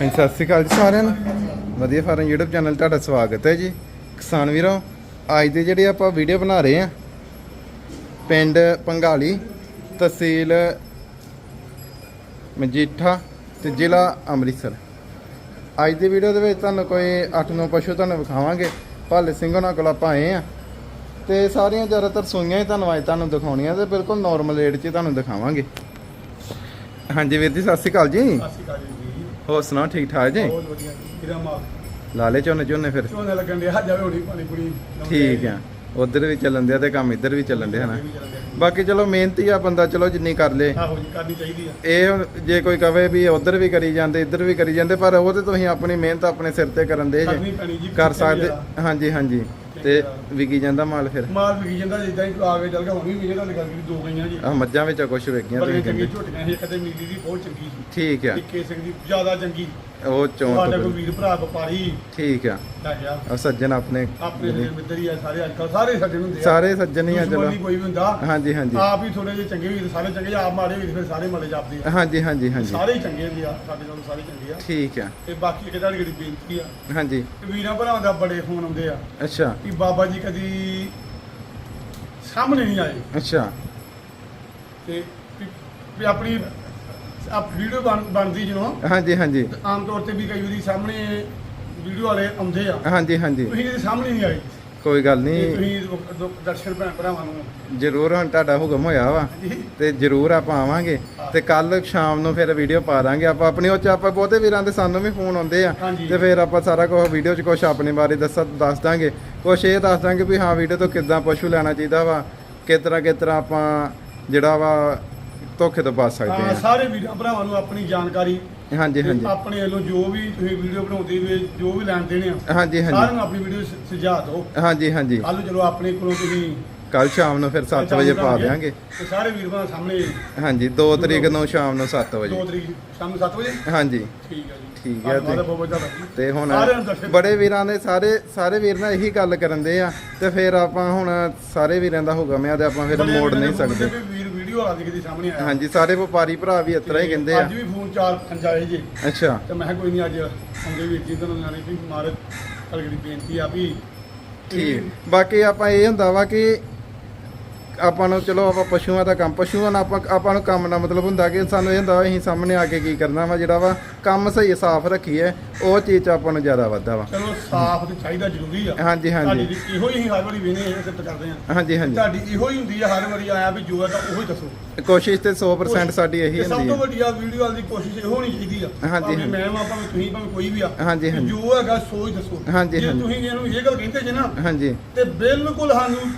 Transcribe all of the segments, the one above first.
ਹਾਂਜੀ, ਸਤਿ ਸ਼੍ਰੀ ਅਕਾਲ ਜੀ ਸਾਰਿਆਂ ਨੂੰ। ਵਧੀਆ ਫਾਰਮ YouTube ਚੈਨਲ ਤੁਹਾਡਾ ਸਵਾਗਤ ਹੈ ਜੀ। ਕਿਸਾਨ ਵੀਰੋ, ਅੱਜ ਦੇ ਜਿਹੜੇ ਆਪਾਂ ਵੀਡੀਓ ਬਣਾ ਰਹੇ ਆ ਪਿੰਡ ਪੰਗਾਲੀ, ਤਹਿਸੀਲ ਮਜੀਠਾ ਤੇ ਜ਼ਿਲ੍ਹਾ ਅੰਮ੍ਰਿਤਸਰ। ਅੱਜ ਦੀ ਵੀਡੀਓ ਦੇ ਵਿੱਚ ਤੁਹਾਨੂੰ ਕੋਈ 8-9 ਪਸ਼ੂ ਤੁਹਾਨੂੰ ਵਿਖਾਵਾਂਗੇ। ਭਾਲੇ ਸਿੰਘ ਉਹਨਾਂ ਕੋਲ ਆਪਾਂ ਆਏ ਆ ਤੇ ਸਾਰੀਆਂ ਜ਼ਿਆਦਾਤਰ ਸੂਈਆਂ ਹੀ ਤੁਹਾਨੂੰ ਅੱਜ ਤੁਹਾਨੂੰ ਦਿਖਾਉਣੀਆਂ ਤੇ ਬਿਲਕੁਲ ਨਾਰਮਲ ਰੇਟ 'ਚ ਤੁਹਾਨੂੰ ਦਿਖਾਵਾਂਗੇ। ਹਾਂਜੀ ਵੀਰ ਜੀ, ਸਤਿ ਸ਼੍ਰੀ ਅਕਾਲ ਜੀ। ਸਤਿ ਸ਼੍ਰੀ ਅਕਾਲ ਜੀ। ਹੋਰ ਸੁਣਾਓ ਠੀਕ ਠਾਕ ਜੀ? ਬਹੁਤ ਵਧੀਆ ਕਿਰਾ ਮਾਲ? ਲਾਲੇ ਝੋਨੇ ਝੋਨੇ ਫਿਰ? ਝੋਨੇ ਲੱਗਣ ਦੇ ਜਾਵੇ ਹੋਣੀ ਪਾਣੀ ਪੂਰੀ ਠੀਕ ਆ ਉਧਰ ਵੀ ਚੱਲਣ ਦਿਆ ਤੇ ਕੰਮ ਇੱਧਰ ਵੀ ਚੱਲਣ ਦਿਆ ਨਾ ਬਾਕੀ ਚਲੋ ਮਿਹਨਤੀ ਆ ਬੰਦਾ ਚਲੋ ਜਿੰਨੀ ਕਰ ਲੇ। ਆਹੋ ਜੀ ਕਰਨੀ ਚਾਹੀਦੀ ਆ। ਇਹ ਜੇ ਕੋਈ ਕਵੇ ਵੀ ਉਧਰ ਵੀ ਕਰੀ ਜਾਂਦੇ ਇੱਧਰ ਵੀ ਕਰੀ ਜਾਂਦੇ ਪਰ ਉਹ ਤੇ ਤੁਸੀਂ ਆਪਣੀ ਮਿਹਨਤ ਆਪਣੇ ਸਿਰ ਤੇ ਕਰਨ ਦੇ ਜੇ। ਕਰ ਸਕਦੇ? ਹਾਂਜੀ ਹਾਂਜੀ। ਤੇ ਵਿਕੀ ਜਾਂਦਾ ਮਾਲ ਫਿਰ? ਮਾਲ ਵਿਕੀ ਜਾਂਦਾ ਜਿੱਦਾਂ ਹੀ ਆ ਕੇ ਚੱਲ ਗਿਆ ਹੁਣ ਵੀ ਮੇਰੇ ਨਾਲ ਗੱਲ ਕਰੀ ਦੋ ਗਈਆਂ ਜੀ। ਆ ਮੱਝਾਂ ਵਿੱਚ ਕੁਝ ਵੇਖੀਆਂ ਤੁਸੀਂ ਚੰਗੀਆਂ ਕਹਿੰਦੇ ਝੋਟੀਆਂ ਸੀ ਇੱਕ ਤੇ ਨੀਲੀ ਦੀ ਬਹੁਤ ਚੰਗੀ ਸੀ। ਠੀਕ ਆ। ਸਿੰਘ ਦੀ ਜ਼ਿਆਦਾ ਚੰਗੀ ਉਹ ਚੋਂ ਤੁਹਾਡਾ ਤੋਂ ਕੋਈ ਵੀਰ ਭਰਾ ਵਪਾਰੀ। ਠੀਕ ਆ। ਗਿਆ। ਉਹ ਸੱਜਣ ਆਪਣੇ ਆਪਣੇ ਜਿਹੜੇ ਮਿੱਤਰ ਹੀ ਆ ਸਾਰੇ ਅੱਜ ਕੱਲ੍ਹ ਸਾਰੇ ਸਾਡੇ ਹੁੰਦੇ ਆ। ਸਾਰੇ ਸੱਜਣ ਹੀ ਆ ਚਲੋ। ਕੋਈ ਵੀ ਹੁੰਦਾ। ਹਾਂਜੀ ਹਾਂਜੀ। ਆਪ ਹੀ ਥੋੜੇ ਜਿਹੇ ਚੰਗੇ ਵੀ ਸਾਰੇ ਚੰਗੇ ਆਪ ਮਾੜੇ ਵੀ ਫਿਰ ਸਾਰੇ ਮਾੜੇ ਜਾਪਦੇ ਆ। ਹਾਂਜੀ ਹਾਂਜੀ ਹਾਂਜੀ। ਸਾਰੇ ਹੀ ਚੰਗੇ ਹੁੰਦੇ ਆ ਸਾਡੇ ਨਾਲ ਸਾਰੇ ਚੰਗੇ ਆ। ਠੀਕ ਆ। ਤੇ ਬਾਕੀ ਇੱਕ ਤੁਹਾਡੀ ਜਿਹੜੀ ਬੇਨਤੀ ਆ ਹਾਂਜੀ। ਵੀਰਾਂ ਭਰਾਵਾਂ ਦਾ ਬੜੇ ਫੋਨ ਆਉਂਦੇ ਆ ਅੱਛਾ। ਕਿ ਬਾਬਾ ਜੀ ਕਦੀ ਸਾਹਮਣੇ ਨਹੀਂ ਆਏ। ਅੱਛਾ। ਤੇ ਆਪਣੀ ਆਪ ਵੀਡੀਓ ਬਣ ਬਣਦੀ ਜਦੋਂ ਹਾਂਜੀ ਹਾਂਜੀ। ਆਮ ਤੌਰ ਤੇ ਵੀ ਕਈ ਵਾਰੀ ਸਾਹਮਣੇ ਵੀਡੀਓ ਵਾਲੇ ਆਉਂਦੇ ਆ। ਹਾਂਜੀ ਹਾਂਜੀ। ਤੁਸੀਂ ਇਹਦੇ ਸਾਹਮਣੇ ਨਹੀਂ ਆਏ? ਕੋਈ ਗੱਲ ਨਹੀਂ। ਤੁਸੀਂ ਦੋ- ਦਰਸ਼ਨ ਭੈਣ ਭਰਾਵਾਂ ਨੂੰ ਜ਼ਰੂਰ ਹੁਣ ਤੁਹਾਡਾ ਹੁਕਮ ਹੋਇਆ ਵਾ। ਤੇ ਜ਼ਰੂਰ ਆਪਾਂ ਆਵਾਂਗੇ। ਤੇ ਕੱਲ ਸ਼ਾਮ ਨੂੰ ਫਿਰ ਵੀਡੀਓ ਪਾ ਦਾਂਗੇ। ਆਪਾਂ ਆਪਣੀ ਉਹ ਚ ਆਪਾਂ ਬਹੁਤੇ ਵੀਰਾਂ ਦੇ ਸਾਨੂੰ ਵੀ ਫੋਨ ਆਉਂਦੇ ਆ। ਹਾਂਜੀ। ਤੇ ਫਿਰ ਆਪਾਂ ਸਾਰਾ ਕੁਝ ਵੀਡੀਓ ਚ ਕੁਝ ਆਪਣੇ ਬਾਰੇ ਦੱਸ ਦੱਸ ਦਾਂਗੇ। ਕੁਝ ਇਹ ਦੱਸ ਦਾਂਗੇ ਵੀ ਹਾਂ ਵੀਡੀਓ ਤੋਂ ਕਿੱਦਾਂ ਪਸ਼ੂ ਲੈਣਾ ਚਾਹੀਦਾ ਵਾ। ਕਿਸ ਤਰ੍ਹਾਂ ਕਿਸ ਤਰ੍ਹਾਂ ਆਪਾਂ ਜਿਹੜਾ ਵਾ ਧੋਖੇ ਤੋਂ ਬਚ ਸਕਦੇ ਹਾਂ ਸਾਰੇ ਵੀਰਾਂ ਭਰਾਵਾਂ ਨੂੰ ਆਪਣੀ ਜਾਣਕਾਰੀ ਹਾਂਜੀ ਹਾਂਜੀ। ਆਪਣੇ ਵੱਲੋਂ ਜੋ ਵੀ ਤੁਸੀਂ ਵੀਡੀਓ ਬਣਾਉਂਦੇ ਵੇ ਜੋ ਵੀ ਲੈਣ ਦੇਣੇ ਆ ਹਾਂਜੀ ਸਾਰਿਆਂ ਹਾਂਜੀ ਨੂੰ ਆਪਣੀ ਵੀਡੀਓ ਸੁਝਾ ਦਿਓ। ਹਾਂਜੀ ਹਾਂਜੀ। ਕੱਲ ਚਲੋ ਆਪਣੇ ਕੋਲੋਂ ਤੁਸੀਂ ਕੱਲ ਸ਼ਾਮ ਨੂੰ ਫਿਰ 7 ਵਜੇ ਪਾ ਦਿਆਂਗੇ। ਤੇ ਸਾਰੇ ਵੀਰ ਸਾਹਮਣੇ ਹਾਂਜੀ 2 ਤਰੀਕ ਨੂੰ ਸ਼ਾਮ ਨੂੰ 7 2 ਵਜੇ ਤਰੀਕ ਸ਼ਾਮ ਨੂੰ 7 ਵਜੇ? ਹਾਂਜੀ। ਠੀਕ ਹੈ ਜੀ। ਠੀਕ ਹੈ ਤੇ-। ਤੇ ਹੁਣ ਸਾਰਿਆਂ ਬੜੇ ਵੀਰਾਂ ਦੇ ਸਾਰੇ ਸਾਰੇ ਵੀਰ ਨਾਲ ਇਹੀ ਗੱਲ ਕਰਨ ਦੇ ਆ। ਤੇ ਫਿਰ ਆਪਾਂ ਹੁਣ ਸਾਰੇ ਵੀਰਾਂ ਦਾ ਹੁਕਮ ਆ ਤੇ ਆਪਾਂ ਫਿਰ ਮੋੜ ਨਹੀਂ ਸਕਦੇ। ਵੀਡੀਓ ਵਾਲਾ ਦਿਖਦੀ ਸਾਹਮਣੇ ਆਇਆ। ਹਾਂਜੀ ਸਾਰੇ ਵਪਾਰੀ ਭਰਾ ਵੀ ਇਤਰਾ ਹੀ ਕਹਿੰਦੇ ਆ। ਅੱਜ ਵੀ ਫੋਨ ਚਾਰ ਪੰਜ ਆਏ ਜੀ। ਅੱਛਾ। ਤੇ ਮੈਂ ਕੋਈ ਨਹੀਂ ਅੱਜ ਆਉਂਦੇ ਵੀਰ ਜੀ ਤੁਹਾਨੂੰ ਨਾਲੇ ਵੀ ਮਾਰੇ ਕਲਗੜੀ ਬੇਨਤੀ ਆ ਵੀ ਠੀਕ। ਬਾਕੀ ਆਪਾਂ ਇਹ ਹੁੰਦਾ ਵਾ ਕਿ ਆਪਾਂ ਨੂੰ ਚਲੋ ਆਪਾਂ ਪਸ਼ੂਆਂ ਦਾ ਕੰਮ ਪਸ਼ੂਆਂ ਨਾਲ ਆਪਾਂ ਆਪਾਂ ਨੂੰ ਕੰਮ ਦਾ ਮਤਲਬ ਹੁੰਦਾ ਕਿ ਸਾਨੂੰ ਇਹ ਹੁੰਦਾ ਅਸੀਂ ਸਾਹਮਣੇ ਆ ਕੇ ਕੀ ਕਰਨਾ ਵਾ ਜਿਹੜਾ ਵਾ ਕੰਮ ਸਹੀ ਸਾਫ਼ ਰੱਖੀਏ ਉਹ ਚੀਜ਼ 'ਚ ਆਪਾਂ ਨੂੰ ਜ਼ਿਆਦਾ ਵਾਧਾ ਵਾ। ਚਲੋ ਸਾਫ਼ ਤੇ ਚਾਹੀਦਾ ਜ਼ਰੂਰੀ ਆ। ਹਾਂਜੀ ਹਾਂਜੀ। ਤੁਹਾਡੀ ਇਹੋ ਹੀ ਹਰ ਵਾਰੀ ਵੇਨੇ ਸਿਫਤ ਕਰਦੇ ਆ। ਹਾਂਜੀ ਹਾਂਜੀ। ਤੁਹਾਡੀ ਇਹੋ ਹੀ ਹੁੰਦੀ ਆ ਹਰ ਵਾਰੀ ਆਇਆ ਵੀ ਜੋ ਹੈ ਤਾਂ ਉਹੀ ਦੱਸੋ। ਕੋਸ਼ਿਸ਼ ਤੇ 100% ਸਾਡੀ ਇਹੀ ਤੇ ਸਭ ਹੁੰਦੀ ਤੋਂ ਹੈ ਵੱਡੀ ਆ ਵੀਡੀਓ ਵਾਲੀ ਕੋਸ਼ਿਸ਼ ਇਹੋ ਹੋਣੀ ਚਾਹੀਦੀ ਆ। ਹਾਂਜੀ, ਭਾਵੇਂ। ਮੈਂ ਵਾਂ ਭਾਵੇਂ ਤੁਸੀਂ ਭਾਵੇਂ ਕੋਈ ਵੀ ਆ ਹਾਂਜੀ, ਹਾਂਜੀ। ਜੋ ਹੈਗਾ ਸੋ ਹੀ ਦੱਸੋ। ਹਾਂਜੀ, ਜੇ। ਤੁਸੀਂ ਇਹਨੂੰ ਇਹ ਗੱਲ ਕਹਿੰਦੇ ਜੇ ਨਾ ਹਾਂਜੀ। ਤੇ ਬਿਲਕੁਲ ਸਾਨੂੰ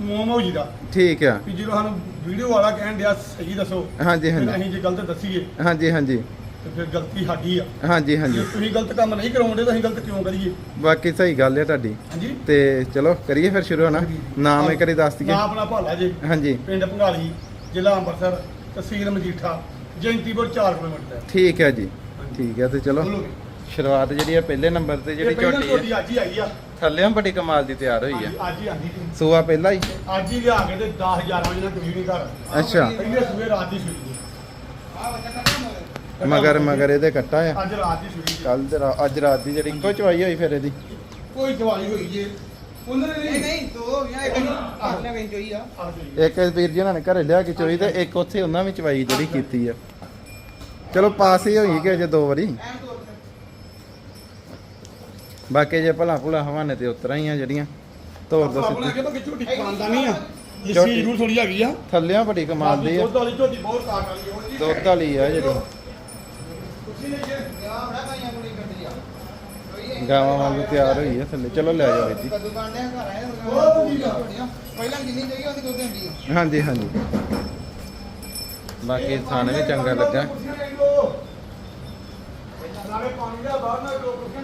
ਮੋਮੋ ਜੀ ਦਾ ਠੀਕ ਆ। ਵੀ ਜਦੋਂ ਸਾਨੂੰ ਵੀਡੀਓ ਵਾਲਾ ਕਹਿਣ ਡਿਆ ਸਹੀ ਦੱਸੋ। ਹਾਂਜੀ ਫਿਰ ਹਾਂਜੀ ਅਸੀਂ ਜੇ ਗਲਤ ਦੱਸੀਏ ਹਾਂਜੀ ਹਾਂਜੀ। ਤੇ ਫਿਰ ਗਲਤੀ ਸਾਡੀ ਆ। ਹਾਂਜੀ ਜੇ ਹਾਂਜੀ ਤੁਸੀਂ ਗਲਤ ਕੰਮ ਨਹੀਂ ਕਰਾਉਂਦੇ ਤਾਂ ਅਸੀਂ ਗਲਤ ਕਿਉਂ ਕਰੀਏ? ਬਾਕੀ ਸਹੀ ਗੱਲ ਹੈ ਤੁਹਾਡੀ। ਹਾਂਜੀ। ਤੇ ਚਲੋ ਕਰੀਏ ਫਿਰ ਸ਼ੁਰੂ ਹਨਾ? ਨਾਮ ਇੱਕ ਵਾਰੀ ਦੱਸ ਦਈਏ। ਨਾ ਆਪਣਾ ਭਾਲਾ ਜੇ। ਹਾਂਜੀ। ਪਿੰਡ ਭੰਗਾਲੀ ਜ਼ਿਲ੍ਹਾ ਅੰਮ੍ਰਿਤਸਰ ਤਹਿਸੀਲ ਮਜੀਠਾ ਜੈਂਤੀਪੁਰ 4 ਕਿਲੋਮੀਟਰ ਹੈ। ਠੀਕ ਹੈ ਜੀ। ਠੀਕ ਹੈ ਤੇ ਚਲੋ ਬੋਲੋ ਸ਼ੁਰੂਆਤ ਜਿਹੜੀ ਹੈ ਪਹਿਲੇ ਨੰਬਰ ਤੇ ਜਿਹੜੀ ਇਹ ਪਹਿਲਾਂ ਝੋਟੀ ਹੈ ਝੋਟੀ ਅੱਜ ਹੀ ਆਈ ਆ। ਥੱਲੇੋਂ ਬੜੀ ਕਮਾਲ ਦੀ ਤਿਆਰ ਹੋਈ ਹੈ ਹਾਂਜੀ, ਅੱਜ ਹੀ ਆਂਦੀ ਸੂਆ ਪਹਿਲਾ ਹੀ? ਅੱਜ ਹੀ ਲਿਆ ਕੇ ਤੇ 10 11 ਵਜੇ ਨਾਲ ਤੁਸੀਂ ਨਹੀਂ ਘਰ ਅੱਛਾ। ਪਹਿਲੇ ਸਵੇਰ ਰਾਤ ਦੀ ਛੁੱਟੀ ਮਗਰ ਮਗਰ ਇਹਦੇ ਕੱਟਾ ਆ? ਅੱਜ ਰਾਤ ਦੀ ਛੁੱਟੀ ਕੱਲ ਤੇ ਰਾ- ਅੱਜ ਰਾਤ ਦੀ ਜਿਹੜੀ ਇੱਕੋ ਚਵਾਈ ਹੋਈ ਫਿਰ ਇਹਦੀ? ਕੋਈ ਦਵਾਈ ਹੋਈ ਜੇ। ਉਹਨਾਂ ਨੇ ਨਹੀਂ ਨਹੀਂ ਦੋ ਹੋ ਗਿਆ ਇੱਕ ਆਪਣੇ ਵਿੱਚ ਹੋਈ ਆ। ਆ। ਗਈ। ਇੱਕ ਵੀਰ ਜੀ ਉਹਨਾਂ ਨੇ ਘਰੇ ਲਿਆ ਕੇ ਚੋਈ ਤੇ ਇੱਕ ਉੱਥੇ ਉਹਨਾਂ ਵੀ ਚਵਾਈ ਜਿਹੜੀ ਕੀਤੀ ਆ। ਚਲੋ ਪਾਸ ਹੀ ਹੋਈ ਕਿ ਅਜੇ ਦੋ ਵਾਰੀ? ਬਾਕੀ ਜੇ ਭਲਾ ਭੁਲਾ ਹਵਾਨੇ ਤੇ ਉਤਰਾਂ ਹੀ ਆ ਜਿਹੜੀਆਂ। ਤੋਰ ਦੋ ਆਪਣਾ ਸਿੱਧੀ ਕਿਹਾ ਤਾਂ ਝੋਟੀ ਖਾਨਦਾਨੀ ਆ। ਝੋਟੀ। ਜਿਸੀ ਜ਼ਰੂਰ ਥੋੜੀ ਹੈਗੀ ਆ। ਥੱਲਿਆਂ ਬੜੀ ਕਮਾਲ ਦੀ ਆ। ਦੁੱਧ ਵਾਲੀ ਝੋਟੀ ਬਹੁਤ ਕਾਟ ਵਾਲੀ ਦੁੱਧ ਆ ਜਿਹੜੀ। ਕੋਲ ਗਾਵਾਂ ਵਾਂਗੂ ਤਿਆਰ ਹੋਈ ਆ ਥੱਲੇ। ਚਲੋ ਲੈ ਜਾਓ ਜੀ ਹਾਂਜੀ ਹਾਂਜੀ। ਬਾਕੀ ਥਾਣੇ ਵੀ ਚੰਗਾ ਲੱਗਾ। ਨਾਲੇ ਪਾਣੀ ਦਾ ਬਾਹਰ ਨਾ ਦੋ ਕੁਰਸੀਆਂ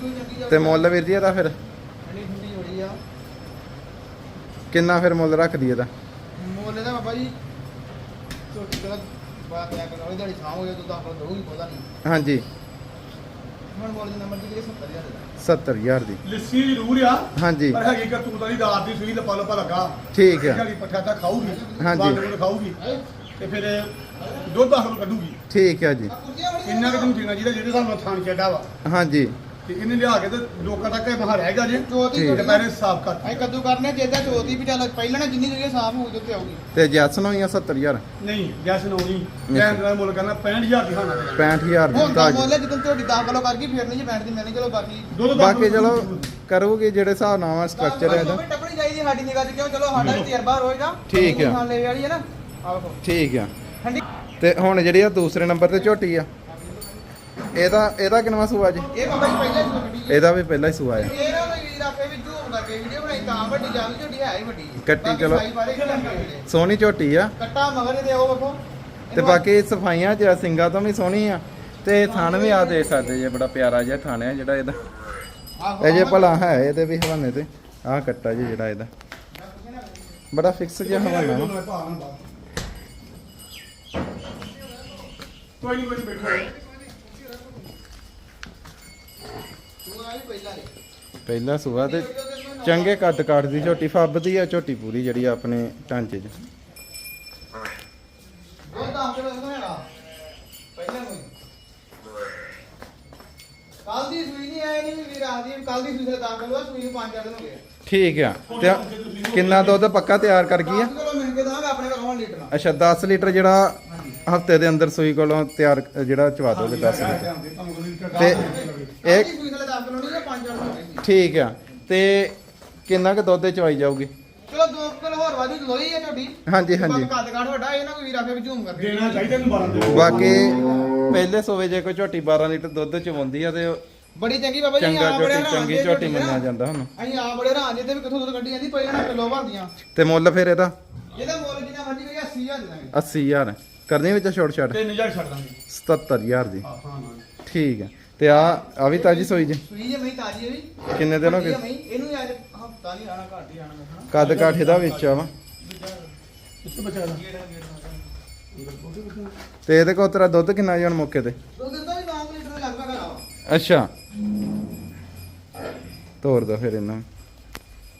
ਕੋਈ ਤੇ ਮੁੱਲ ਵੀਰ ਜੀ ਇਹਦਾ ਫਿਰ? ਠੰਡੀ ਠੰਡੀ ਹੋਈ ਆ ਕਿੰਨਾ ਫਿਰ ਮੁੱਲ ਰੱਖਦੀ ਇਹਦਾ? ਮੁੱਲ ਦਾ ਬਾਬਾ ਜੀ ਛੋਟੀ ਬਾਤ ਆ ਕਰੋ ਇਹਦੀ ਛਾਂ ਹੋ ਗਿਆ ਦੁੱਧ ਆਪਾਂ ਦਊਗੀ ਪਤਾ ਨਹੀਂ। ਹਾਂਜੀ। ਹੁਣ ਮੁੱਲ ਦੀ ਨੰਬਰ ਦੀ 70000 ਦਾ। 70000 ਦੀ। ਲੱਸੀ ਜ਼ਰੂਰ ਆ ਹਾਂਜੀ। ਪਰ ਹੈਗੀ ਕਰਤੂਤ ਵਾਲੀ ਦਾਤ ਦੀ ਸੂਈ ਲੱਪਾ ਲੱਪਾ ਲੱਗਾ। ਠੀਕ ਆ। ਜਿਹੜੀ ਪੱਠਾ ਤਾਂ ਖਾਊਗੀ ਹਾਂਜੀ। ਬਾਂਡ ਨੂੰ ਖਾਊਗੀ ਤੇ ਫਿਰ ਦੁੱਧ ਦਾਖਲ ਕੱਢੂਗੀ। ਠੀਕ ਹੈ ਜੀ। ਇੰਨਾ ਕਿ ਤੁਹਾਨੂੰ ਦੇਣਾ ਜਿਹੜਾ ਨਾਲ ਥਾਣ ਚੱਡਾ ਵਾ। ਹਾਂਜੀ। ਤੇ ਇਹਨੇ ਲਿਆ ਕੇ ਤੇ ਲੋਕਾਂ ਤੱਕ ਇਹ ਮਹਾ ਰਹਿ ਗਿਆ ਜੇ ਚੋਤੀ ਠੀਕ। ਦੁਪਹਿਰੇ ਸਾਫ਼ ਕਰ ਅਸੀਂ ਕੱਦੂ ਕਰਨੇ ਜਿੱਦਾਂ ਚੋਤੀ ਵੀ ਚੱਲ ਪਹਿਲਾਂ ਨਾ ਜਿੰਨੀ ਜਿਹੜੀ ਸਾਫ਼ ਹੋਊ ਤੇ ਆਊਗੀ। ਤੇ ਜੈਸਨ ਹੋਈਆਂ 70000 ਨਹੀਂ ਗੈਸ ਨੌਣੀ ਕਹਿਣ ਦਾ ਮੁੱਲ ਕਰਨਾ 65000 ਦੀ ਖਾਣਾ। 65000 ਦੀ ਹੁਣ ਤਾਂ ਮੋਲੇ ਜਦੋਂ ਝੋਟੀ 10 ਕਿਲੋ ਕਰ ਗਈ ਫਿਰ ਨਹੀਂ ਜੀ ਬੈਠ ਦੀ ਮੈਨੇ ਚਲੋ ਬਾਕੀ ਬਾਕੀ ਚਲੋ ਕਰੋਗੇ ਜਿਹੜੇ ਹਿਸਾਬ ਨਾਲ ਸਟਰਕਚਰ ਹੈ ਇਹਦਾ ਟੱਪਣੀ ਚਾਹੀਦੀ ਸਾਡੀ ਨਿਗਾਹ 'ਚ ਕਿਉਂ? ਚਲੋ ਸਾਡਾ ਵੀ ਤਜਰਬਾ ਹੋਏਗਾ ਠੀਕ ਹੈ ਨਾ। ਆਹੋ। ਠੀਕ ਆ। ਤੇ ਹੁਣ ਜਿਹੜੀ ਆ ਦੂਸਰੇ ਨੰਬਰ ਤੇ ਝੋਟੀ ਆ ਇਹਦਾ ਇਹਦਾ ਕਿੰਨਵਾ ਸੂਆ ਜੀ? ਇਹ ਬਾਬਾ ਜੀ ਪਹਿਲਾਂ ਹੀ ਗੱਡੀ ਇਹਦਾ ਵੀ ਪਹਿਲਾ ਹੀ ਸੂਆ ਆ ਇਹ ਨਾ ਕੋਈ ਵੀਰ ਆਪੇ ਵੀ ਝੂਮ ਕਰਕੇ ਵੀਡੀਓ ਬਣਾਈ ਤਾਂ ਵੱਡੀ ਜਾਂਦੀ ਝੋਟੀ ਹੈ ਹੀ ਵੱਡੀ। ਕੱਟੀ ਬਾਕੀ ਚਲੋ। ਸਾਈ ਬਾਰੇ ਸੋਹਣੀ ਝੋਟੀ ਆ। ਕੱਟਾ ਮਗਰ ਦੇ ਉਹ ਵੇਖੋ ਤੇ ਬਾਕੀ ਸਫਾਈਆਂ ਚ ਸਿੰਗਾ ਤੋਂ ਵੀ ਸੋਹਣੀ ਆ। ਤੇ ਥਣ ਵੀ ਆ ਦੇ ਸਕਦੇ ਜੇ ਬੜਾ ਪਿਆਰਾ ਜਿਹਾ ਥਣ ਆ ਜਿਹੜਾ ਇਹਦਾ। ਆਹੋ, ਇਹ ਜੇ। ਭਲਾ ਹੈ ਇਹਦੇ ਵੀ ਹਵਾਨੇ ਤੇ। ਆਹ ਕੱਟਾ ਜੀ ਜਿਹੜਾ ਇਹਦਾ। ਬੜਾ ਫਿਕਸ ਜਿਹਾ ਹਵਾਨਾ। ਵਾ ਕੋਈ ਨਹੀਂ ਕੋਈ ਨੀ, ਬੈਠੋ ਤੂੰ ਆ ਵੀ ਪਹਿਲਾਂ ਦੇ ਪਹਿਲਾ ਸੂਆ ਤੇ ਚੰਗੇ ਕੱਦ ਕਾਠ ਦੀ ਝੋਟੀ ਫੱਬਦੀ ਆ, ਝੋਟੀ ਪੂਰੀ ਜਿਹੜੀ ਆਪਣੇ ਢਾਂਚੇ 'ਚ। ਕੱਲ ਦੀ ਸੂਈ ਨਹੀਂ ਆਈ ਨਹੀਂ ਵੀਰ ਆਦੀ ਕੱਲ ਦੀ ਸੂਈ ਦਾ ਤਾਂ ਕਿਲੋ ਸੂਈ ਨੂੰ 5 ਦਿਨ ਹੋ ਗਏ ਠੀਕ ਆ ਤੇ ਕਿੰਨਾ ਦੁੱਧ ਪੱਕਾ ਤਿਆਰ ਕਰ ਗਈ ਆ? 10 ਮਿਲ ਕੇ ਦਾਂਗੇ ਆਪਣੇ ਕੋਲ ਹੁਣ ਲੀਟਰ ਅੱਛਾ 10 ਲੀਟਰ ਜਿਹੜਾ ਹਫ਼ਤੇ ਦੇ ਅੰਦਰ ਸੂਈ ਕੋਲੋਂ ਤਿਆਰ, ਜਿਹੜਾ ਚਵਾ ਦੋਗੇ 10 ਲੀਟਰ। ਤੇ ਇਹ ਸੂਈ ਦਾ 10 ਕਿਲੋ ਨਹੀਂ 5 ਦਿਨ ਹੋ ਗਏ ਸੀ ਠੀਕ ਆ। ਤੇ ਕਿੰਨਾ ਕੁ ਦੁੱਧ ਚਵਾਈ ਜਾਊਗੀ? ਚਲੋ 2 ਕਿਲੋ ਹੋਰ ਵਾਧੂ ਲੋਈ ਹੈ ਤੁਹਾਡੀ। ਹਾਂਜੀ ਹਾਂਜੀ। ਕੱਦ ਕਾਠ ਵੱਡਾ ਇਹ ਨਾ ਕੋਈ ਵੀਰ ਆਪੇ ਵੀ ਝੂਮ ਕਰਕੇ ਦੇਣਾ ਚਾਹੀਦਾ ਇਹਨੂੰ 12 ਦੇ ਬਾਕੀ ਪਹਿਲੇ ਸੋਵੇ ਜੇ ਕੋਈ ਝੋਟੀ 12 ਲੀਟਰ ਦੁੱਧ ਚਵਾਉਂਦੀ ਆ ਤੇ ਬੜੀ ਚੰਗੀ ਬਾਬਾ ਜੀ ਚੰਗਾ ਆ ਬੜੇ ਝੋਟੀ ਹੈਰਾਨ ਚੰਗੀ ਝੋਟੀ ਨਾ। ਮੰਨਿਆ ਜਾਂਦਾ ਹੁਣ ਅਸੀਂ ਆ ਬੜੇ ਰਾਂ ਜੇ ਤੇ ਵੀ ਕਿੱਥੋਂ ਦੁੱਧ ਕੱਢੀ ਜਾਂਦੀ ਪਹਿਲਾਂ ਨਾ ਕਿਲੋ ਭਰਦੀਆਂ। ਤੇ ਮੁੱਲ ਫਿਰ ਇਹਦਾ? ਇਹਦਾ ਮੁੱਲ ਜਿੰਨਾ ਮਰਜ਼ੀ ਕਰਿਆ 80000 ਦੇ ਦਾਂਗੇ। 80000 ਕਰਨੀ ਵਿੱਚ ਛੋਟ ਛੱਡ 3000 ਛੱਡ ਦਾਂਗੇ। 77000 ਦੀ। ਹਾਂ ਹਾਂ ਠੀਕ ਹੈ ਤੇ ਆ ਆ ਵੀ ਤਾਜੀ ਸੋਈ ਜੀ। ਸੂਈ ਜੇ ਮਹੀਂ ਤਾਜੀ ਹੈ ਵੀ ਕਿੰਨੇ ਦਿਨ ਹੋ ਗਏ? ਮਹੀਂ, ਇਹਨੂੰ ਯਾਰ ਹਫਤਾ ਨਹੀਂ ਆਣਾ ਘੱਟ ਹੀ ਆਣਾ ਮੈਂ ਕੱਦ ਕਾਠ ਇਹਦਾ ਵਿੱਚ ਆ ਵਾ। ਕਿੱਥੇ ਬਚਾ ਦਾ ਤੇ ਇਹਦੇ ਕੋਲ ਤੇਰਾ ਦੁੱਧ ਕਿੰਨਾ ਜੀ ਹੁਣ ਮੌਕੇ ਤੇ? ਦੁੱਧ ਦਿੰਦਾ ਵੀ 9 ਲੀਟਰ ਦੇ ਲਗਭਗ ਆ। ਅੱਛਾ। ਤੋਰ ਦੋ ਫਿਰ ਇਹਨਾਂ ਨੂੰ। ਦੁੱਧ ਬਾਇਆ ਮੈਨੂੰ ਸਾਫ਼ ਹੈ ਪੂਰਾ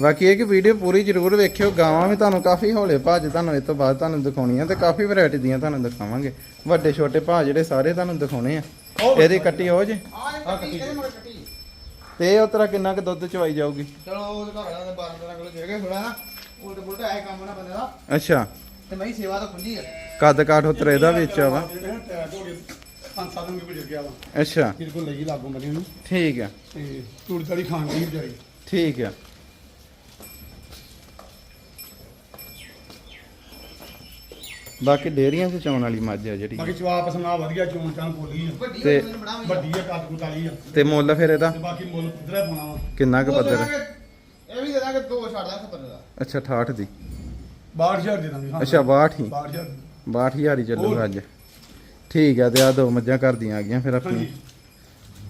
ਬਾਕੀ ਇਹ ਕਿ ਵੀਡੀਓ ਪੂਰੀ ਜ਼ਰੂਰ ਵੇਖਿਓ ਗਾਵਾਂ ਵੀ ਤੁਹਾਨੂੰ ਕਾਫੀ ਹੌਲੇ ਭਾਜ ਤੁਹਾਨੂੰ ਇਸ ਤੋਂ ਬਾਅਦ ਤੁਹਾਨੂੰ ਦਿਖਾਉਣੀਆਂ ਤੇ ਕਾਫੀ ਵੈਰਾਈਟੀ ਦੀਆਂ ਤੁਹਾਨੂੰ ਦਿਖਾਵਾਂਗੇ। ਵੱਡੇ ਛੋਟੇ ਭਾਅ ਜਿਹੜੇ ਸਾਰੇ ਤੁਹਾਨੂੰ ਦਿਖਾਉਣੇ ਆ। ਇਹਦੀ ਕੱਟੀ ਹੋ ਜੇ? ਤੇ ਇਹ ਉਤਰਾ ਕਿੰਨਾ ਕੁ ਦੁੱਧ ਚਵਾਈ ਜਾਊਗੀ? ਚਲੋ ਉਹਦੇ ਘਰ ਵਾਲਾ 12 13 ਕਿਲੋ ਦੇ ਥੋੜਾ ਨਾ ਉਲਟ ਪੁਲਟ ਆਏ ਕੰਮ ਨਾ ਬੰਦੇ ਦਾ। ਅੱਛਾ। ਤੇ ਮੈਂ ਸੇਵਾ ਤਾਂ ਖੁੱਲੀ ਆ। ਕੱਦ ਕਾਠ ਉਤਰਾ ਇਹਦਾ ਵਿੱਚ ਆ ਵਾ। ਪੰਜ ਸੱਤ ਦਿਨ ਗੁਜ਼ਰ ਗਿਆ ਵਾ। ਅੱਛਾ। ਬਿਲਕੁਲ ਲਈ ਲਾਗੂ ਮਰੀ ਨੂੰ ਠੀਕ ਆ। ਤੇ ਤੂੜੀ ਤਾੜੀ ਖਾਣ ਦੀ ਵਿਚਾਰੀ। ਠੀਕ ਆ। ਬਾਕੀ ਡੇਰੀਆਂ 'ਚ ਚੌਣ ਵਾਲੀ ਮੱਝ ਆ ਜਿਹੜੀ। ਬਾਕੀ ਜਵਾਬ ਪਸੰਦ ਵਧੀਆ ਚੋਣ ਚਾਂ ਬੋਲੀ ਆ। ਤੇ- ਵੱਡੀ ਆ ਕੱਦ ਵਾਲੀ ਆ। ਤੇ ਮੁੱਲ ਫਿਰ ਇਹਦਾ? ਤੇ ਬਾਕੀ ਮੁੱਲ ਪੁੱਤਰਾ ਪਾਉਣਾ ਵਾ? ਕਿੰਨਾ ਕੁ ਪੱਧਰ ਇਹ ਵੀ ਦੇ ਦਾਂਗੇ ਦੋ ਛੱਡ ਦਾਂਗੇ ਪੱਤਰ ਦਾ। ਅੱਛਾ 68 ਦੀ। 62000 ਦੇ ਦਾਂਗੇ ਅੱਛਾ 62 ਹੀ। 62000 62000 ਹੀ ਚੱਲੂਗਾ ਹੋਰ। ਅੱਜ। ਠੀਕ ਆ ਤੇ ਆ ਦੋ ਮੱਝਾਂ ਘਰ ਦੀਆਂ ਆ ਗਈਆਂ ਫਿਰ ਆਪਣੀ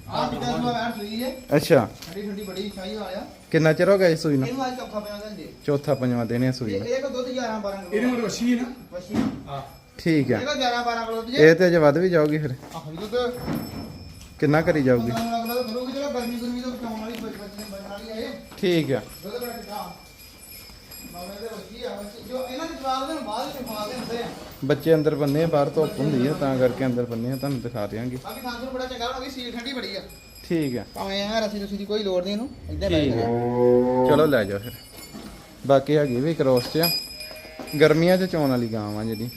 ਆ ਕਿਤਾ ਸੁਆ ਬੈਠ ਸੂਈ ਹੈ ਅੱਛਾ। ਠੰਡੀ ਠੰਡੀ ਬੜੀ ਛਾਈ ਵਾਲਿਆ ਕਿੰਨਾ ਚਿਰ ਹੋ ਗਿਆ ਜੀ ਸੂਈ ਨੂੰ? ਇਹਨੂੰ ਅੱਜ ਚੌਥਾ ਪਿਆ ਦਿੰਦੇ ਚੌਥਾ ਪੰਜਵਾਂ ਦਿਨ ਆ ਸੂਈ ਇਹ ਨੂੰ ਇਹ ਕੋ ਦੁੱਧ 11 12 ਕਿਲੋ ਇਹਦੇ ਵਸੀ ਹੈ ਨਾ? ਵਸ਼ੀ ਹਾਂ। ਠੀਕ ਆ। ਇਹ ਕੋ 11 12 ਕਿਲੋ ਦੁੱਧ ਇਹ ਤੇ ਅਜੇ ਵੱਧ ਵੀ ਜਾਊਗੀ ਫਿਰ। ਆਹ ਦੁੱਧ। ਕਿੰਨਾ ਕਰੀ ਜਾਊਗੀ? 15 ਕਿਲੋ ਕਰੂਗੀ ਚਲੋ ਗਰਮੀ ਗੁਰਮੀ ਤੋਂ ਬਚਾਉਣ ਵਾਲੀ ਬੱਚ ਬੱਚ ਨੇ ਬਚਣ ਵਾਲੀ ਹੈ ਇਹ। ਠੀਕ ਆ। ਦੁੱਧ ਬੜਾ ਕਿਤਾ ਮਾਮੇ ਦੇ ਵਸ਼ੀ ਆ ਵਸ਼ੀ ਜੋ ਇਹਨਾਂ ਦੇ ਜਵਾਬ ਦੇ ਬਾਅਦ ਵਿੱਚ ਖਵਾ ਦੇ ਹੁੰਦੇ ਆ। ਬੱਚੇ ਅੰਦਰ ਬੰਨੇ ਆ, ਬਾਹਰ ਧੁੱਪ ਹੁੰਦੀ ਆ ਤਾਂ ਕਰਕੇ ਅੰਦਰ ਬੰਨੇ ਆ ਤੁਹਾਨੂੰ ਦਿਖਾ ਦਿਆਂਗੇ। ਬਾਕੀ ਖਾਣ ਨੂੰ ਬੜਾ ਚੰਗਾ ਬਣਾਉਂਦੀ ਸੀਲ ਠੰਡੀ ਬੜੀ ਆ। ਠੀਕ ਆ। ਭਾਵੇਂ ਐ ਰਸੀ ਰਸੀ ਦੀ ਕੋਈ ਲੋੜ ਨਹੀਂ ਇਹਨੂੰ ਇੱਧਰ ਲੈ ਠੀਕ ਜਾ ਆ ਚਲੋ ਲੈ ਜਾਓ ਫਿਰ। ਬਾਕੀ ਹੈਗੀ ਵੀ ਕ੍ਰੋਸ ਚ ਆ। ਗਰਮੀਆਂ ਚ ਚੋਣ ਵਾਲੀ ਗਾਂ ਆ ਜਿਹੜੀ।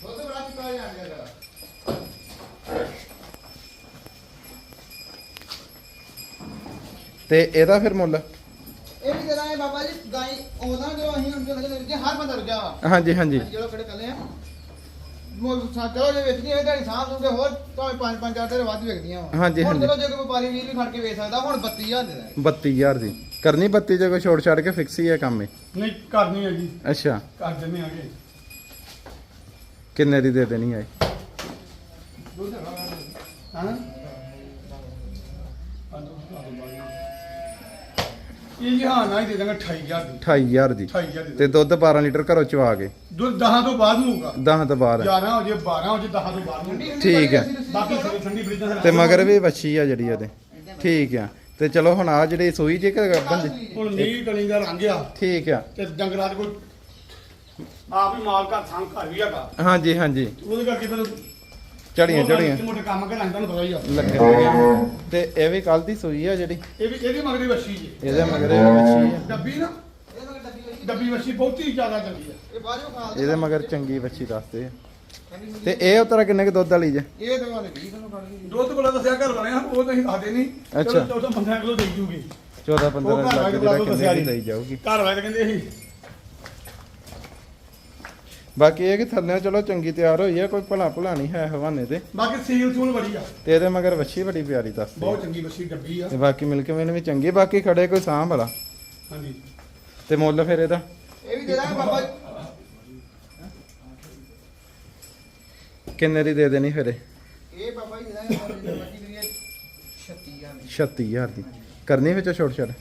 ਤੇ ਇਹਦਾ ਫਿਰ ਮੁੱਲ? ਇਹ ਵੀ ਜਰਾ ਬਾਬਾ ਜੀ ਗਾਈ ਆਉਂਦਾ ਜਦੋਂ ਅਸੀਂ ਹੁਣ ਜਦੋਂ ਹਰ ਬੰਦਾ ਰੁਜਾ ਵਾ। ਹਾਂਜੀ ਹਾਂਜੀ। ਜਦੋਂ ਕਿਹੜੇ ਕੱਲੇ ਆ ਮੋਲ ਚਲੋ ਜੇ ਵੇਚਦੀ ਹੈ ਤੁਹਾਡੀ ਸਾਹ ਸੁਣ ਕੇ ਹੋਰ ਭਾਵੇਂ ਪੰਜ ਪੰਜ ਚਾਰ ਤੇ ਵੱਧ ਵਿਕਦੀਆਂ ਵਾ। ਹਾਂਜੀ, ਹੁਣ ਹਾਂਜੀ। ਚਲੋ ਜੇ ਕੋਈ ਵਪਾਰੀ ਵੀਰ ਵੀ ਖੜ ਕੇ ਵੇਚ ਸਕਦਾ ਹੁਣ 32000 ਦੇ ਦਾਂਗੇ 32000 ਦੀ। ਕਰਨੀ 32 ਜੇ ਕੋਈ ਛੋੜ ਛੱਡ ਕੇ ਫਿਕਸ ਹੀ ਹੈ ਕੰਮ ਇਹ? ਨਹੀਂ ਕਰਨੀ ਹੈ ਜੀ। ਅੱਛਾ। ਕਰ ਦਿੰਦੇ ਆਗੇ। ਕਿੰਨੇ ਦੀ ਦੇ ਦੇਣੀ ਹੈ ਹਾਂ ਇਹ ਜੀ ਹਾਂ ਨਾ ਹੀ ਦੇ ਦਾਂਗੇ 28000 ਦੀ। 28000 ਦੀ। 28000 ਦੀ ਤੇ ਦੁੱਧ 12 ਲੀਟਰ ਘਰੋਂ ਚਵਾ ਕੇ। ਦੁੱਧ 10 ਤੋਂ ਬਾਅਦ ਨੂੰ ਹੋਊਗਾ। 10 ਤੋਂ ਬਾਅਦ। 11 ਹੋ ਜੇ 12 ਹੋ ਜੇ 10 ਤੋਂ ਬਾਅਦ ਨੂੰ ਹੋਊਗਾ। ਠੀਕ ਹੈ। ਬਾਕੀ ਸਾਰੇ ਠੰਡੀ ਫਰਿੱਜਾਂ ਤੇ ਮਗਰ ਵੀ ਵੱਛੀ ਆ ਜਿਹੜੀ ਉਹਦੇ। ਠੀਕ ਆ। ਤੇ ਚਲੋ ਹੁਣ ਆ ਜਿਹੜੀ ਸੂਈ ਜੇ ਕਿ ਬੰਦ ਹੁਣ ਨੀਲ ਕਲੀ ਦਾ ਰੰਗ ਆ। ਠੀਕ ਆ। ਤੇ ਡੰਗਰਾਂ ਦੇ ਕੋਈ ਆਪ ਹੀ ਮਾਲ ਘਰ ਥਾਂ ਘਰ ਵੀ ਹੈਗਾ। ਹਾਂਜੀ ਹਾਂਜੀ। ਉਹਦੇ ਕਰਕੇ ਫਿਰ ਝੜੀਆਂ ਝੜੀਆਂ ਮੋਟੇ ਕੰਮ ਕੇ ਤੁਹਾਨੂੰ ਪਤਾ ਹੀ ਆ। ਲੱਗਣਗੀਆਂ ਤੇ ਇਹ ਵੀ ਕੱਲ ਦੀ ਸੂਈ ਆ ਜਿਹੜੀ? ਇਹ ਵੀ ਇਹਦੀ ਮਗਰੀ ਵੱਛੀ ਜੀ। ਇਹਦੇ ਮਗਰ ਵੱਛੀ ਆ। ਡੱਬੀ ਨਾ। ਤਾਂ ਡੱਬੀ ਵੱਛੀ ਬਹੁਤੀ ਜ਼ਿਆਦਾ ਚੱਲੀ ਆ। ਇਹ ਵਿੱਚ ਖਾ ਇਹਦੇ ਮਗਰ ਚੰਗੀ ਵੱਛੀ ਦੱਸਦੇ ਆ। ਤੇ ਇਹ ਉਤਰਾ ਕਿੰਨੇ ਕੁ ਦੁੱਧ ਵਾਲੀ ਜੇ? ਇਹ ਤਾਂ ਵਾਲੇ 20 ਕਿਲੋ ਕੱਢ ਗਈ ਦੁੱਧ ਕੋਲ ਦੱਸਿਆ ਘਰ ਵਾਲੇ ਆ ਉਹ ਨਹੀਂ ਦੱਸਦੇ ਨਹੀਂ। ਅੱਛਾ। ਚਲੋ 14 15 ਕਿਲੋ ਦੇਈ ਜੂਗੀ 14 ਉਹ 15 ਘਰ ਲੱਖ ਵਾਲੇ ਜਿਹੜਾ ਕੋਲ ਕਿੰਨੇ ਦੱਸਿਆ ਦੀ। ਲਈ ਜਾਊਗੀ? ਘਰ ਵਾਲੇ ਤਾਂ ਕਹਿੰਦੇ ਸੀ ਬਾਕੀ ਇਹ ਕਿ ਥੱਲੇ ਚਲੋ ਚੰਗੀ ਤਿਆਰ ਹੋਈ ਆ ਕੋਈ ਭਲਾ ਭੁਲਾ ਨਹੀਂ ਹੈ ਹਵਾਨੇ ਤੇ। ਬਾਕੀ ਸੀਲ ਸੂਲ ਬੜੀ ਆ। ਤੇ ਇਹਦੇ ਮਗਰ ਵੱਛੀ ਬੜੀ ਪਿਆਰੀ ਦੱਸਦੇ ਬਹੁਤ। ਚੰਗੀ ਵੱਛੀ ਡੱਬੀ ਆ। ਤੇ ਬਾਕੀ ਮਿਲ ਕੇ ਮੈਨੂੰ ਵੀ ਚੰਗੀ ਬਾਕੀ ਖੜੇ ਕੋਈ ਸਾਂਭ ਵਾਲਾ। ਹਾਂਜੀ। ਤੇ ਮੁੱਲ ਫਿਰ ਇਹਦਾ? ਇਹ ਵੀ ਦੇ ਦਾਂਗੇ ਬਾਬਾ। ਕਿੰਨੇ ਦੀ ਦੇ ਦੇਣੀ ਫਿਰ ਇਹ? ਬਾਬਾ ਜੀ ਦੇ ਦਾਂਗੇ ਜੀ ਦੀ ਕਰੀਏ 36000 ਦੀ। 36000 ਦੀ। ਕਰਨੀ ਵਿੱਚ ਛੋਟ ਛੜ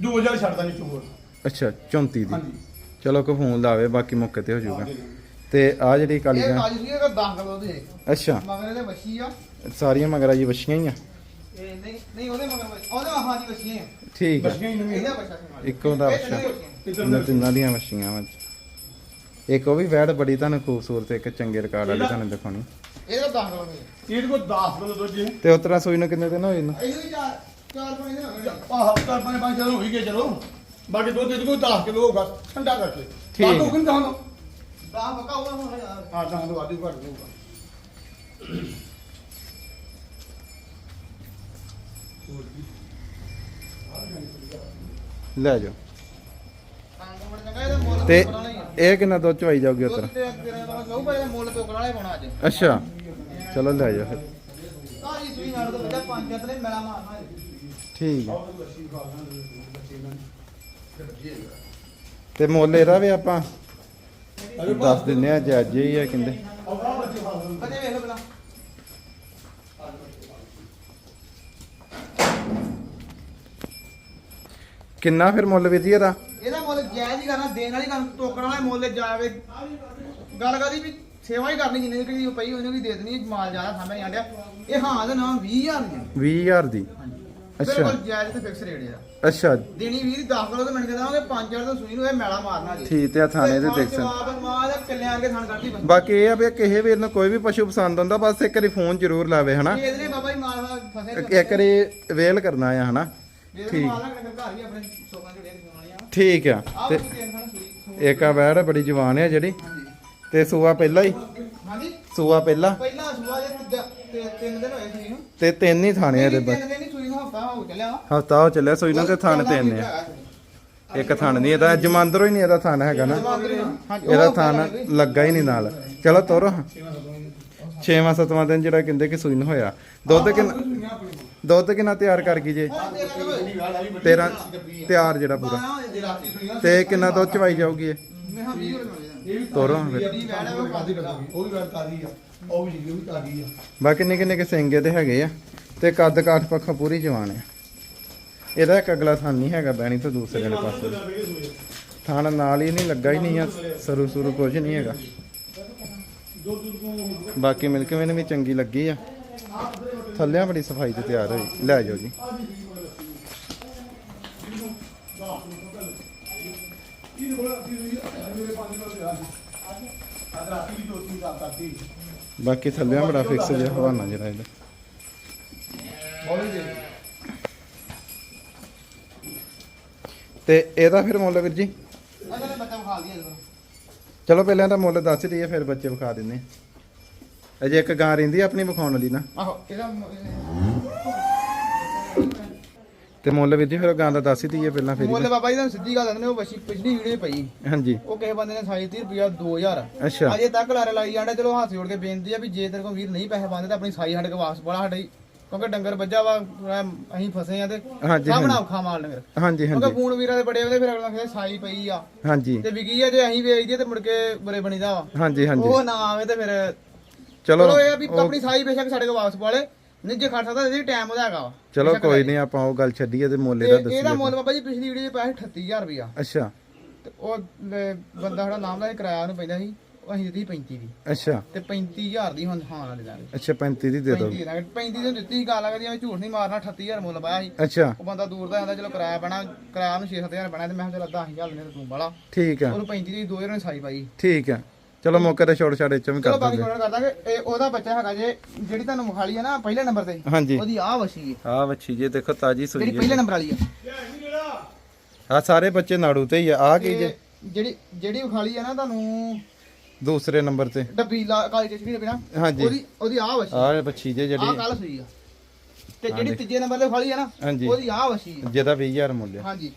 2000 ਛੱਡਦਾ ਨਹੀਂ ਚੋਰ। ਅੱਛਾ 34 ਦੀ। ਹਾਂਜੀ। ਚਲੋ ਕੋ ਫੋਨ ਲਾਵੇ ਬਾਕੀ ਮੌਕੇ ਤੇ ਹੋ ਜਾਊਗਾ। ਤੇ ਆ ਜਿਹੜੀ ਕਾਲੀ ਇਹ ਗਾਂ ਕਾਜੀ ਸੀ ਇਹ 10 ਕਿਲੋ ਦੀ ਹੈ। ਅੱਛਾ। ਮਗਰ ਇਹਦੇ ਵੱਛੀ ਆ। ਸਾਰੀਆਂ ਮਗਰਾਂ ਜੀ ਵੱਛੀਆਂ ਹੀ ਆ। ਇਹ ਨਹੀਂ ਨਹੀਂ ਉਹਦੇ ਮਗਰ ਵੱਛੀ ਉਹਦੇ ਹਾਂ ਦੀ ਵੱਛੀ ਹੈ ਠੀਕ ਆ। ਇਹਦਾ। ਇੱਕੋ ਦਾ। ਇੱਧਰ ਇਹਨਾਂ ਤਿੰਨਾਂ ਦੀਆਂ ਵੱਛੀਆਂ ਵਾ। ਇੱਕ ਉਹ ਵੀ ਵੈੜ ਬੜੀ ਤੁਹਾਨੂੰ ਖੂਬਸੂਰਤ ਇੱਕ ਚੰਗੇ ਰਿਕਾਰਡ ਵਾਲੀ ਤੁਹਾਨੂੰ ਦਿਖਾਉਣੀ। ਇਹਦਾ 10 ਕਿਲੋ ਦੀ ਹੈ। ਇਹਦੇ ਕੋਲ 10 ਕਿਲੋ ਦੁੱਧ ਜੀ। ਤੇ ਉਤਰਾ ਸੂਈ ਨੂੰ ਕਿੰਨੇ ਦਿਨ ਹੋਏ ਨੇ ਇਹਨੂੰ ਵੀ ਚਾਰ ਚਾਰ ਪੰਜ ਦਿਨ ਹੋ ਗਏ ਨੇ। ਆਹ ਹਫਤਾ ਪੰਜ ਪੰਜ ਦਿਨ ਹੋ ਹੀ ਗਏ ਚਲੋ। ਬਾਕੀ ਦੁੱਧ ਇਹਦੇ ਕੋਲ 10 ਕਿਲੋ ਹੋਗਾ ਠੰਡਾ ਕਰਕੇ। ਠੀਕ ਬਾਕੀ ਹੈ। ਕਿੰਨਾ ਹੁਣ ਦਸ ਪੱਕਾ ਹੋਣਾ ਹੋਣਾ ਯਾਰ ਆ ਤਾਂ ਦੋ ਆਦੂ ਘੱਟ ਦੇਊਗਾ ਲੈ ਜਾਓ। ਤਾਂ ਬੜਾ ਚੰਗਾ ਇਹਦਾ ਮੁੱਲ ਤੇ ਤੋਕਣਾ ਨਹੀਂ ਆ। ਇਹ ਕਿੰਨਾ ਦੁੱਧ ਚਵਾਈ ਜਾਊਗੀ ਦੁੱਧ ਉਤਰਾ ਤੇ ਤੇਰਾ ਦਾ ਲਊ ਪਰ ਇਹਦਾ ਮੁੱਲ ਤੋਕਣਾ ਵਾਲਾ ਹੀ ਪਾਉਣਾ ਅੱਜ। ਅੱਛਾ। ਚਲੋ ਲੈ ਜਾਓ ਫਿਰ। ਕਾਜੀ ਸੂਈ ਨਾਲ ਤਾਂ ਬੱਚਾ ਪੰਜ ਜੱਤ ਨੇ ਮੇਲਾ ਮਾਰਨਾ ਜੀ। ਠੀਕ ਆ ਤੇ ਮੁੱਲ ਇਹਦਾ ਵੀ ਆਪਾਂ ਦੱਸ ਦਿੰਨੇ ਆ ਅੱਜ ਹੀ ਆ ਕਹਿੰਦੇ। ਕਦੇ ਵੇਖ ਲਓ ਪਹਿਲਾਂ। ਕਿੰਨਾ ਫਿਰ ਮੁੱਲ ਵੀ ਇਹਦਾ? ਇਹਦਾ ਮੁੱਲ ਜਾਇਜ਼ ਹੀ ਕਰਨਾ ਦੇਣ ਵਾਲੀ ਗੱਲ ਟੋਕਣ ਵਾਲਾ ਮੁੱਲ ਜਾਵੇ ਗੱਲ ਕਰੀ ਵੀ ਸੇਵਾ ਹੀ ਕਰਨੀ ਜਿੰਨੀ ਕਿ ਪਈ ਉਹਨੂੰ ਵੀ ਦੇ ਦੇਣੀ ਮਾਲ ਜ਼ਿਆਦਾ ਸਾਹਮਣੇ ਆਂਡਿਆ ਇਹ ਹਾਂ ਦਾ ਨਾਮ 20000 ਦੀ। 20000 ਦੀ। ਅੱਛਾ। ਜਾਇਜ਼ ਤੇ ਫਿਕਸ ਰੇਟ ਇਹਦਾ ਅੱਛਾ। ਦੇਣੀ 20 10 ਕਿਲੋ ਤੇ ਮੈਂ ਕਹਿੰਦਾ ਕਿ 5 ਤੋਂ ਸੂਈ ਨੂੰ ਇਹ ਮੈਲਾ ਮਾਰਨਾ ਜੀ। ਠੀਕ ਤੇ ਆ ਥਾਣੇ ਦੇ ਦੇਖ ਦਾ ਬਾਕੀ ਇਹ ਆ ਵੀ ਕਿਸੇ ਵੀਰ ਨੂੰ ਕੋਈ ਵੀ ਪਸ਼ੂ ਪਸੰਦ ਆਉਂਦਾ ਬਸ ਇੱਕ ਵਾਰੀ ਫੋਨ ਜ਼ਰੂਰ ਲਾਵੇ ਹਨਾ? ਇਹਦੇ ਨੇ ਬਾਬਾ ਜੀ ਮਾਲ ਫਸੇ ਇੱਕ ਇੱਕ ਵਾਰੀ ਵੇਲ ਕਰਨਾ ਆ ਹਨਾ? ਠੀਕ। ਦੇ ਆ। ਤੇ ਇੱਕ ਆ ਬੜੀ ਜਵਾਨ ਆ ਜਿਹੜੀ। ਤੇ ਸੂਆ ਪਹਿਲਾਂ ਹੀ? ਹਾਂਜੀ। ਸੂਆ ਪਹਿਲਾਂ? ਪਹਿਲਾਂ ਸੂਆ ਜੇ ਤੇ ਤਿੰਨ ਦਿਨ ਹੋਏ ਨੂੰ। ਤੇ ਤਿੰਨ ਹੀ ਥਾਣੇ ਨੂੰ ਹਫਤਾ ਹੋ ਚੱਲਿਆ। ਹਫਤਾ ਹੋ ਚੱਲਿਆ ਸੋਈ ਨੂੰ ਤੇ ਥਾਣ ਤਿੰਨ ਆ ਇੱਕ ਥਾਣ ਨਹੀਂ ਇਹਦਾ ਜਮਾਂਦਰੋਂ ਹੀ ਨਹੀਂ ਇਹਦਾ ਥਾਣ ਹੈਗਾ ਨਾ ਇਹਦਾ ਥਾਣ। ਲੱਗਾ ਹੀ ਨਹੀਂ ਨਾਲ ਚਲੋ ਤੋਰੋ ਛੇਵਾਂ ਸਤਵਾਂ ਦਿਨ ਜਿਹੜਾ ਕਹਿੰਦੇ ਕਿ ਸੂਈ ਨੂੰ ਹੋਇਆ ਦੁੱਧ ਕਿੰਨਾ ਦੁੱਧ ਕਿੰਨਾ ਤਿਆਰ ਕਰ ਗਈ ਜੇ ਹੁਣ ਤੇਰਾ ਕਿਲੋ ਹੋਏ। 13 ਤਿਆਰ ਜਿਹੜਾ ਪੂਰਾ। ਤੇ ਕਿੰਨਾ ਦੁੱਧ ਚਵਾਈ ਜਾਊਗੀ ਇਹ ਮੈਂ ਹਾਂ 20 ਕਿਲੋ ਮਿਲ ਇਹ ਵੀ ਤੋਰੋ ਫਿਰ। ਉਹ ਵੀ ਵੈੜ ਕਾਦੀ ਆ ਉਹ ਵੀ ਕਾਦੀ ਆ ਬਾਕੀ ਨਿੱਕੇ ਨਿੱਕੇ ਸਿੰਗੇ ਤੇ ਹੈਗੇ ਆ ਤੇ ਕੱਦ ਕਾਠ ਪੱਖੋਂ ਪੂਰੀ ਜਵਾਨ ਆ ਇਹਦਾ ਇੱਕ ਅਗਲਾ ਥਾਨ ਨਹੀਂ ਹੈਗਾ ਬੈਣੀ ਤੋਂ ਦੂਸਰੇ ਵਾਲੇ ਪਾਸੇ। ਥਾਨ ਨਾਲ ਹੀ ਨਹੀਂ ਲੱਗਾ ਹੀ ਨਹੀਂ ਆ ਸਰੂ ਸਰੂ ਕੁਝ ਨਹੀਂ ਹੈਗਾ। ਬਾਕੀ ਮਿਲਕ ਮੈਨੂੰ ਵੀ ਚੰਗੀ ਲੱਗੀ ਆ। ਥੱਲਿਆਂ ਬੜੀ ਸਫ਼ਾਈ ਤੇ ਤਿਆਰ ਹੋਈ। ਲੈ ਜਾਓ ਜੀ। ਬਾਕੀ ਥੱਲਿਆਂ ਬੜਾ ਫਿਕਸ ਜਿਹਾ ਹਵਾਨਾ ਜਿਹੜਾ ਇਹਦਾ। ਤੇ ਇਹਦਾ ਫਿਰ ਮੁੱਲ ਵੀਰ ਜੀ। ਬੱਚਾ ਚਲੋ ਪਹਿਲਾਂ ਤਾਂ ਮੁੱਲ ਦੱਸ ਦਈਏ ਫਿਰ ਬੱਚੇ ਵਿਖਾ ਦਿੰਨੇ ਅਜੇ ਇੱਕ ਗਾਂ ਰਹਿੰਦੀ ਆ ਆਪਣੀ ਵਿਖਾਉਣ ਵਾਲੀ ਨਾ। ਆਹੋ ਇਹਦਾ ਤੇ ਮੁੱਲ ਵੀਰ ਜੀ ਫਿਰ ਗਾਂ ਦਾ ਦੱਸ ਹੀ ਦਈਏ ਪਹਿਲਾਂ ਫਿਰ ਮੁੱਲ। ਬਾਬਾ ਜੀ ਤੁਹਾਨੂੰ ਸਿੱਧੀ ਗੱਲ ਦੱਸਣੇ ਉਹ ਵਸ਼ੀ ਪਿਛਲੀ ਵੀਡੀਓ ਪਈ। ਹਾਂਜੀ। ਉਹ ਕਿਸੇ ਬੰਦੇ ਨੇ ਸਾਈ 30 ਰੁਪਿਆ 2000 ਅੱਛਾ। ਅਜੇ ਤੱਕ ਲਾਰੇ ਲਾਈ ਜਾਂਦਾ ਚਲੋ ਹੱਥ ਜੋੜ ਕੇ ਬੇਨਤੀ ਆ ਵੀ ਜੇ ਤੇਰੇ ਕੋਲ ਵੀਰ ਨਹੀਂ ਪੈਸੇ ਪਾਉਂਦੇ ਤਾਂ ਆਪਣੀ ਸਾਈ ਸਾਡੇ ਕੋਲ ਵਾਪਸ ਬੜਾ ਸਾਡੇ ਕਿਉਂਕਿ ਡੰਗਰ ਵੱਜਾ ਵਾ ਥੋੜ੍ਹਾ ਅਸੀਂ ਫਸੇ ਆ ਤੇ ਹਾਂਜੀ, ਸਾਹਮਣਾ। ਔਖਾ ਮਾਲ ਡੰਗਰ। ਹਾਂਜੀ ਕਿਉਂਕਿ ਹਾਂਜੀ ਫੋਨ ਵੀਰਾਂ ਦੇ ਬੜੇ ਉਹਦੇ ਫਿਰ ਅਗਲਾ ਕਹਿੰਦਾ ਸਾਈ ਪਈ ਆ। ਹਾਂਜੀ। ਤੇ ਵਿਕੀ ਆ ਜੇ ਅਸੀਂ ਵੇਚਦੇ ਤੇ ਮੁੜ ਕੇ ਬੁਰੇ ਬਣੀਦਾ ਵਾ। ਹਾਂਜੀ ਹਾਂਜੀ। ਉਹ ਨਾ ਆਵੇ ਤੇ ਫਿਰ ਚਲੋ ਚਲੋ ਇਹ ਆ ਵੀ ਆਪਣੀ ਸਾਈ ਬੇਸ਼ੱਕ ਸਾਡੇ ਕੋਲ ਵਾਪਸ ਪਾਲੇ ਨਹੀਂ ਜੇ ਖੜ ਸਕਦਾ ਇਹਦੇ ਟਾਈਮ ਉਹਦਾ ਹੈਗਾ ਵਾ। ਚਲੋ ਕੋਈ ਨਹੀਂ ਆਪਾਂ ਉਹ ਗੱਲ ਛੱਡੀਏ ਤੇ ਮੁੱਲ ਤੇ ਇਹਦਾ ਇਹਦਾ ਮੁੱਲ ਦੱਸੀਏ ਬਾਬਾ ਜੀ ਪਿਛਲੀ ਵੀਡੀਓ 'ਚ ਪਾਇਆ ਸੀ 38000 ਰੁਪਇਆ। ਅੱਛਾ। ਤੇ ਉਹ ਲੈ ਬੰਦਾ ਸਾਡਾ ਨਾਮ ਦਾ ਕਿਰਾਇਆ ਉਹਨੂੰ ਪੈਂਦਾ ਸੀ। ਅਸੀਂ ਦਿੱਤੀ 35 ਦੀ। ਅੱਛਾ। ਤੇ 35000 ਦੀ ਹੁਣ ਹਾਂ ਦੇ ਦਾਂਗੇ ਅੱਛਾ 35 ਦੀ ਦੇ 35 ਦੋ ਦੀ। ਦਾਂਗੇ 35 ਦੀ ਦਿੱਤੀ ਸੀ ਗੱਲ ਕਰੀ ਐਵੇਂ ਝੂਠ ਨਹੀਂ ਮਾਰਨਾ 38000 ਮੁੱਲ ਪਾਇਆ ਸੀ। ਅੱਛਾ। ਉਹ ਬੰਦਾ ਦੂਰ ਦਾ ਆਂਦਾ ਚਲੋ ਕਿਰਾਇਆ ਪੈਣਾ ਕਿਰਾਇਆ ਨੂੰ 6-7000 ਪੈਣਾ ਤੇ ਮੈਂ ਚਲ 10000 ਲੈਣੇ ਤੂੰ ਬਾਲਾ ਠੀਕ ਆ। ਉਹਨੂੰ 35 ਦੀ 2000 ਨੇ ਸਾਈ ਪਾਈ। ਠੀਕ ਆ। ਚਲੋ ਮੌਕੇ ਤੇ ਛੋੜ ਛਾੜ ਇੱਚੋਂ ਵੀ ਚਲੋ ਕਰ ਬਾਕੀ ਕਰ ਦਾਂਗੇ। ਇਹ ਉਹਦਾ ਬੱਚਾ ਹੈਗਾ ਜੇ ਜਿਹੜੀ ਤੁਹਾਨੂੰ ਮੁਖਾਲੀ ਹੈ ਨਾ ਪਹਿਲੇ ਨੰਬਰ ਤੇ ਹਾਂਜੀ। ਉਹਦੀ ਆਹ ਵਸੀ ਹੈ ਆ ਵੱਛੀ ਜੇ ਦੇਖੋ ਤਾਜੀ ਜਿਹੜੀ ਸੂਈ ਪਹਿਲੇ ਹੈ ਨੰਬਰ ਵਾਲੀ ਆ। ਆ ਸਾਰੇ ਬੱਚੇ ਨਾੜੂ ਤੇ ਹੀ ਆ। ਆ ਕੀ ਜੇ? ਜਿਹੜੀ ਜਿਹੜੀ ਮੁਖਾਲੀ ਹੈ ਨਾ ਤੁਹਾਨੂੰ ਦੂਸਰੇ ਨੰਬਰ ਤੇ। ਡੱਬੀ ਲਾ ਕਾਲੀ ਚਿੱਟੀ ਦੇ ਬਿਨਾ। ਹਾਂਜੀ। ਉਹਦੀ ਉਹਦੀ ਆਹ ਵਸੀ ਆ ਵੱਛੀ ਜੇ ਆਹ ਜਿਹੜੀ ਕੱਲ ਸੂਈ ਆ। ਤੇ ਹਾਂ ਜਿਹੜੀ। ਤੀਜੇ ਨੰਬਰ ਤੇ ਮੁਖਾਲੀ ਹੈ ਨਾ ਹਾਂਜੀ। ਉਹਦੀ ਆਹ ਵਸੀ ਆ। ਜਿਹਦਾ 20000 ਮੁੱਲ ਆ। ਹਾਂਜੀ।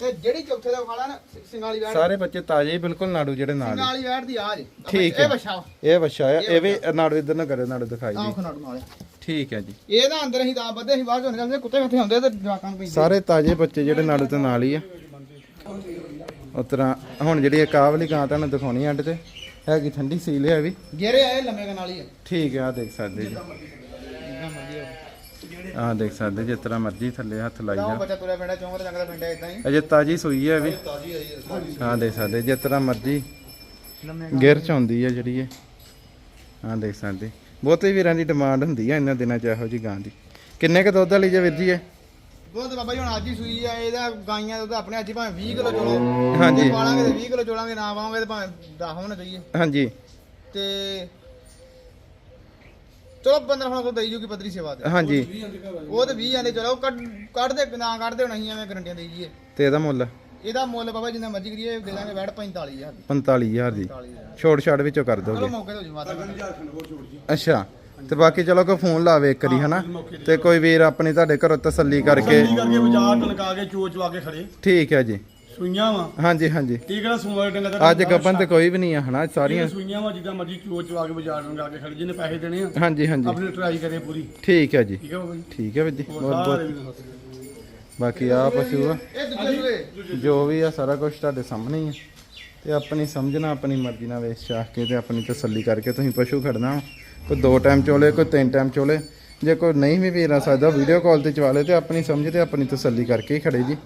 ਤੇ ਜਿਹੜੀ ਚੌਥੇ ਦਾ ਮੁਖਾਲਾ ਨਾ ਸਿ- ਸਿੰਗਾਲੀ ਵੈੜ ਸਾਰੇ ਬੱਚੇ ਤਾਜ਼ੇ ਹੀ ਬਿਲਕੁਲ ਨਾੜੂ ਜਿਹੜੇ ਨਾਲ ਹੀ। ਸਿੰਗਾਲੀ ਵੈੜ ਦੀ ਆਹ ਜੇ। ਠੀਕ ਇਹ ਹੈ। ਵਛਾ ਇਹ ਵੱਛਾ ਆ। ਇਹ ਵੀ ਨਾੜੂ ਇਧਰ ਨਾ ਕਰੇ ਨਾੜੂ ਦਿਖਾਈ ਆਹ ਖਨਾੜੂ ਨਾਲ ਠੀਕ ਹੈ ਜੀ। ਇਹ ਨਾ ਅੰਦਰ ਅਸੀਂ ਤਾਂ ਬੱਦੇ ਅਸੀਂ ਬਾਹਰ ਚੋਂ ਨਿਕਲਦੇ ਕੁੱਤੇ ਕਿੱਥੇ ਹੁੰਦੇ ਤੇ ਜਵਾਕਾਂ ਨੂੰ ਪੈਂਦੇ ਸਾਰੇ ਤਾਜ਼ੇ ਬੱਚੇ ਜਿਹੜੇ ਨਾੜੂ ਤੇ ਨਾਲ ਹੀ ਆ। ਉਸ ਤਰ੍ਹਾਂ ਹੁਣ ਜਿਹੜੀ ਇਹ ਕਾਹ ਵਾਲੀ ਗਾਂ ਤੁਹਾਨੂੰ ਦਿਖਾਉਣੀ ਆ ਅੱਡ ਤੇ। ਹੈਗੀ ਠੰਡੀ ਸੀਲ ਹੈ ਵੀ। ਗੇਰੇ ਆਏ ਲੰਮੇ ਦੇ ਨਾਲ ਹੀ ਆ। ਠੀਕ ਹੈ ਆ ਦੇਖ ਸਕਦੇ ਜੀ। ਜਿੱਦਾਂ ਮਰਜ਼ੀ ਹੋਵੇ। ਆ ਦੇਖ ਸਕਦੇ ਜਿਸ ਤਰ੍ਹਾਂ ਮਰਜ਼ੀ ਥੱਲੇ ਹੱਥ ਲਾਈ ਜਾ। ਬੱਚਾ ਤੁਰਿਆ ਪਿੰਡਾ ਚੌਂਕ ਤੇ ਜੰਗਦਾ ਪਿੰਡਾ ਇਦਾਂ ਹੀ। ਅਜੇ ਤਾਜੀ ਸੂਈ ਹੈ ਵੀ। ਹਾਂ ਦੇਖ ਸਕਦੇ ਜਿਸ ਤਰ੍ਹਾਂ ਮਰਜ਼ੀ ਗਿਰ ਚ ਆਉਂਦੀ ਹੈ ਜਿਹੜੀ ਇਹ। ਹਾਂ ਦੇਖ ਸਕਦੇ ਬਹੁਤੇ ਵੀਰਾਂ ਦੀ ਡਿਮਾਂਡ ਹੁੰਦੀ ਹੈ ਇਹਨਾਂ ਦਿਨਾਂ ਚ ਇਹੋ ਜੀ ਗਾਂ ਦੀ। ਕਿੰਨੇ ਕ ਦੁੱਧ ਵਾਲੀ ਜੇ ਵੀਰ ਜੀ ਇਹ? ਬਾਬਾ ਜੀ ਹੁਣ ਅੱਜ ਹੀ ਸੂਈ ਆ ਇਹਦਾ ਗਾਈਆਂ ਦਾ ਦੁੱਧ ਆਪਣੇ ਅੱਜ ਹੀ ਭਾਵੇਂ 20 ਕਿਲੋ ਚੋਲੋ। ਹਾਂਜੀ। ਜੇ ਪਾਲਾਂਗੇ ਤੇ 20 ਕਿਲੋ ਚੋਲਾਂਗੇ ਨਾ ਪਾਵਾਂਗੇ ਤੇ ਭਾਵੇਂ 10 ਹੋਣਾ ਚਾਹੀਏ ਹਾਂਜੀ। ਤੇ ਚਲੋ ਬੰਦਰ ਹੁਣ ਕੋ ਦਈ ਜੂਗੀ ਪਤਰੀ ਸੇਵਾ ਤੇ। ਹਾਂਜੀ। ਉਹ ਤੇ 20 ਆਂਦੇ ਚਲੋ ਕੱਢ ਕੱਢਦੇ ਨਾ ਕੱਢਦੇ ਹੁਣ ਅਸੀਂ ਐਵੇਂ ਗਰੰਟੀਆਂ ਦੇਈ ਜੀਏ ਤੇ ਇਹਦਾ ਮੁੱਲ? ਇਹਦਾ ਮੁੱਲ ਬਾਬਾ ਜਿੰਨਾ ਮਰਜ਼ੀ ਕਰੀਏ ਦੇ ਦਾਂਗੇ ਵੈਟ 45000 ਦੀ। 45000 ਦੀ। 45000 ਛੋੜ ਛਾੜ ਵਿੱਚੋਂ ਕਰ ਚਲੋ ਦੋਗੇ ਮੌਕੇ ਤੇ ਹੋ ਜੀ। ਮਾਤਾ ਅੱਛਾ। ਤੇ ਬਾਕੀ ਚਲੋ ਕੋਈ ਫੋਨ ਲਾਵੇ ਇੱਕ ਵਾਰੀ ਹਨਾ? ਤੇ ਕੋਈ ਵੀਰ ਆਪਣੀ ਤੁਹਾਡੇ ਘਰੋਂ ਤਸੱਲੀ ਕਰਕੇ ਕੀ ਕਰਕੇ ਬਾਜ਼ਾਰ ਟਨਕਾ ਕੇ ਚੋਚ ਵਾ ਕੇ ਖੜੇ। ਠੀਕ ਹੈ ਜੀ। ਸੂਈਆਂ ਵਾ। ਹਾਂਜੀ ਹਾਂਜੀ। ਠੀਕ ਨਾ ਸੂਆ ਡੰਗਾ ਦਾ ਅੱਜ ਗੱਪਨ ਤੇ ਕੋਈ ਵੀ ਨਹੀਂ ਆ ਹਨਾ ਸਾਰੀਆਂ। ਸੂਈਆਂ ਵਾ ਜਿੱਦਾਂ ਮਰਜ਼ੀ ਚੋਚ ਵਾ ਕੇ ਬਾਜ਼ਾਰ ਟਨਕਾ ਕੇ ਖੜੇ ਜਿਹਨੇ ਪੈਸੇ ਦੇਣੇ ਆ ਹਾਂਜੀ ਹਾਂਜੀ। ਆਪਣੀ ਟਰਾਈ ਕਰੇ ਪੂਰੀ। ਠੀਕ ਹੈ ਜੀ। ਠੀਕ ਹੈ ਠੀਕ ਹੈ ਵੀਰ ਜੀ ਬਹੁਤ ਬਹੁਤ। ਬਾਕੀ ਆ ਪਸ਼ੂ ਆ। ਜੋ ਵੀ ਆ ਸਾਰਾ ਕੁਝ ਤੁਹਾਡੇ ਸਾਹਮਣੇ ਹੀ ਆ। ਤੇ ਆਪਣੀ ਸਮਝਣਾ ਆਪਣੀ ਮਰਜ਼ੀ ਨਾਲ ਵੇਚ ਚਾਹ ਕੇ ਤੇ ਆਪਣੀ ਤਸੱਲੀ ਕਰਕੇ ਤੁਸੀਂ ਪਸ਼ੂ ਖੜਨਾ ਵਾ। ਕੋਈ ਦੋ ਟਾਈਮ ਚੋਲੇ, ਕੋਈ ਤਿੰਨ ਟਾਈਮ ਚੋਲੇ। ਜੇ ਕੋਈ ਨਹੀਂ ਵੀ ਵੀਰ ਸਕਦਾ ਵੀਡੀਓ ਕਾਲ ਤੇ ਚਵਾ ਲੇ ਤੇ ਆਪਣੀ ਸਮਝ ਤੇ ਆਪਣੀ ਤਸੱਲੀ ਕਰਕੇ ਹੀ ਖੜੇ ਜੀ।